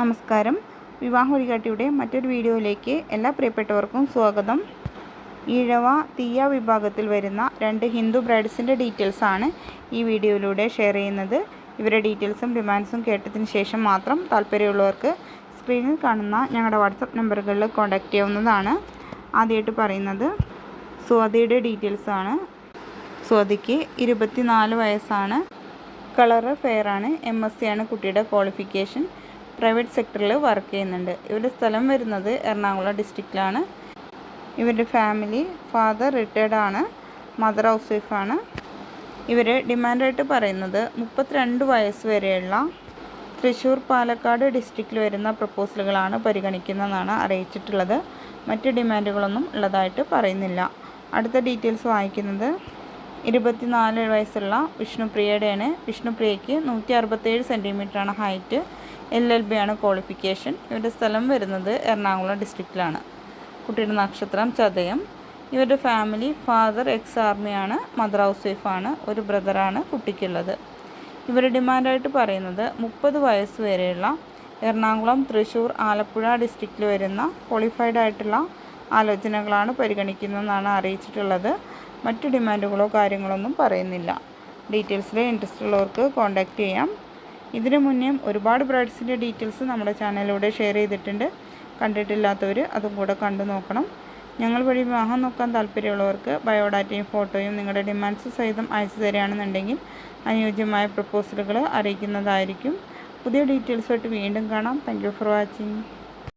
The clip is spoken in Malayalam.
നമസ്കാരം. വിവാഹ വഴികാട്ടിയുടെ മറ്റൊരു വീഡിയോയിലേക്ക് എല്ലാ പ്രിയപ്പെട്ടവർക്കും സ്വാഗതം. ഈഴവ തീയ വിഭാഗത്തിൽ വരുന്ന രണ്ട് ഹിന്ദു ബ്രൈഡ്സിന്റെ ഡീറ്റെയിൽസാണ് ഈ വീഡിയോയിലൂടെ ഷെയർ ചെയ്യുന്നത്. ഇവരുടെ ഡീറ്റെയിൽസും ഡിമാൻഡ്സും കേട്ടതിന് ശേഷം മാത്രം താല്പര്യമുള്ളവർക്ക് സ്ക്രീനിൽ കാണുന്ന ഞങ്ങളുടെ വാട്സപ്പ് നമ്പറുകളിൽ കോൺടാക്റ്റ് ചെയ്യാവുന്നതാണ്. ആദ്യമായിട്ട് പറയുന്നത് സ്വാതിയുടെ ഡീറ്റെയിൽസാണ് സ്വാതിക്ക് ഇരുപത്തിനാല് വയസ്സാണ്. കളറ് ഫെയറാണ്. എം എസ് സി ആണ് കുട്ടിയുടെ ക്വാളിഫിക്കേഷൻ. പ്രൈവറ്റ് സെക്ടറിൽ വർക്ക് ചെയ്യുന്നുണ്ട്. ഇവരുടെ സ്ഥലം വരുന്നത് എറണാകുളം ഡിസ്ട്രിക്റ്റിലാണ് ഇവരുടെ ഫാമിലി ഫാദർ റിട്ടയർഡ് ആണ്. മദർ ഹൗസ് വൈഫാണ് ഇവർ ഡിമാൻഡായിട്ട് പറയുന്നത് മുപ്പത്തിരണ്ട് വയസ്സ് വരെയുള്ള തൃശ്ശൂർ പാലക്കാട് ഡിസ്ട്രിക്റ്റിൽ വരുന്ന പ്രപ്പോസലുകളാണ് പരിഗണിക്കുന്നതെന്നാണ് അറിയിച്ചിട്ടുള്ളത്. മറ്റ് ഡിമാൻഡുകളൊന്നും ഉള്ളതായിട്ട് പറയുന്നില്ല. അടുത്ത ഡീറ്റെയിൽസ് വായിക്കുന്നത് ഇരുപത്തിനാല് വയസ്സുള്ള വിഷ്ണുപ്രിയയുടെയാണ്. വിഷ്ണുപ്രിയയ്ക്ക് നൂറ്റി അറുപത്തേഴ് സെന്റിമീറ്ററാണ് ഹൈറ്റ് എൽ എൽ ബി ആണ് ക്വാളിഫിക്കേഷൻ ഇവരുടെ സ്ഥലം വരുന്നത് എറണാകുളം ഡിസ്ട്രിക്റ്റിലാണ് കുട്ടിയുടെ നക്ഷത്രം ചതയം. ഇവരുടെ ഫാമിലി ഫാദർ എക്സ് ആർമിയാണ് മദർ ഹൗസ് വൈഫാണ് ഒരു ബ്രദറാണ് കുട്ടിക്കുള്ളത്. ഇവരുടെ ഡിമാൻഡായിട്ട് പറയുന്നത് മുപ്പത് വയസ്സ് വരെയുള്ള എറണാകുളം തൃശ്ശൂർ ആലപ്പുഴ ഡിസ്ട്രിക്റ്റിൽ വരുന്ന ക്വാളിഫൈഡ് ആയിട്ടുള്ള ആലോചനകളാണ് പരിഗണിക്കുന്നതെന്നാണ് അറിയിച്ചിട്ടുള്ളത്. മറ്റു ഡിമാൻഡുകളോ കാര്യങ്ങളൊന്നും പറയുന്നില്ല. ഡീറ്റെയിൽസിൽ ഇൻട്രസ്റ്റ് ഉള്ളവർക്ക് കോൺടാക്റ്റ് ചെയ്യാം. ഇതിനു മുന്നേയും ഒരുപാട് ബ്രൈഡ്സിന്റെ ഡീറ്റെയിൽസ് നമ്മുടെ ചാനലിലൂടെ ഷെയർ ചെയ്തിട്ടുണ്ട്. കണ്ടിട്ടില്ലാത്തവർ അതും കൂടെ കണ്ടു നോക്കണം. ഞങ്ങൾ വഴി വിവാഹം നോക്കാൻ താല്പര്യമുള്ളവർക്ക് ബയോഡാറ്റയും ഫോട്ടോയും നിങ്ങളുടെ ഡിമാൻഡ്സ് സഹിതം അയച്ചു തരികയാണെന്നുണ്ടെങ്കിൽ അനുയോജ്യമായ പ്രപ്പോസലുകൾ അറിയിക്കുന്നതായിരിക്കും. പുതിയ ഡീറ്റെയിൽസുമായിട്ട് വീണ്ടും കാണാം. Thank for watching